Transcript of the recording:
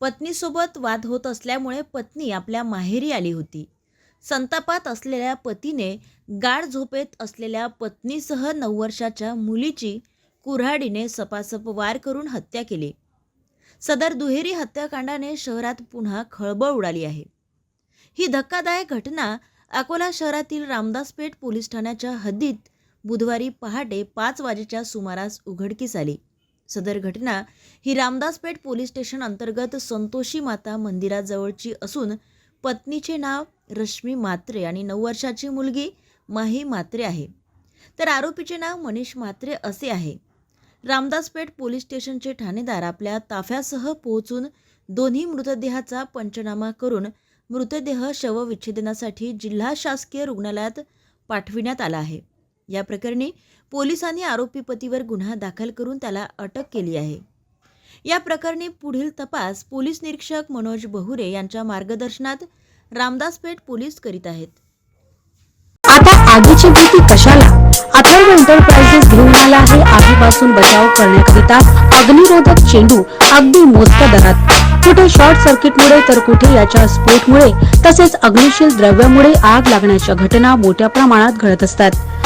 पत्नीसोबत वाद होत असल्यामुळे पत्नी आपल्या माहेरी आली होती. संतापात असलेल्या पतीने गाढ झोपेत असलेल्या पत्नीसह नऊ वर्षाच्या मुलीची कुऱ्हाडीने सपासप वार करून हत्या केली. सदर दुहेरी हत्याकांडाने शहरात पुन्हा खळबळ उडाली आहे. ही धक्कादायक घटना अकोला शहरातील रामदासपेठ पोलीस ठाण्याच्या हद्दीत बुधवारी पहाटे पाच वाजेच्या सुमारास उघडकीस आली. सदर घटना ही रामदासपेठ पोलीस स्टेशन अंतर्गत संतोषी माता मंदिराजवळची असून पत्नीचे नाव रश्मी मात्रे आणि नऊ वर्षाची मुलगी माही मात्रे आहे. तर आरोपीचे नाव मनीष मात्रे असे आहे. रामदासपेठ पोलीस स्टेशनचे ठाणेदार आपल्या ताफ्यासह पोहोचून दोन्ही मृतदेहाचा पंचनामा करून मृतदेह शवविच्छेदनासाठी जिल्हा शासकीय रुग्णालयात पाठविण्यात आला आहे. या प्रकरणी पोलिसांनी आरोपी पतीवर गुन्हा दाखल करून त्याला अटक केली आहे. या प्रकरणी पुढील तपास पोलीस निरीक्षक मनोज बहुरे यांच्या मार्गदर्शनात रामदासपेठ पोलीस करीत आहेत. आता आगीची भीती कशाला? अथर्व एंटरप्राइजेस घेऊन आला आहे आगीपासून बचाव करण्याकरिता अग्निरोधक चेंडू अगदी मोजक्या दरात. कुठे शॉर्ट सर्किटमुळे तर कुठे याच्या स्फोटमुळे तसेच अग्निशील द्रव्यामुळे आग लागण्याच्या घटना मोठ्या प्रमाणात घडत असतात.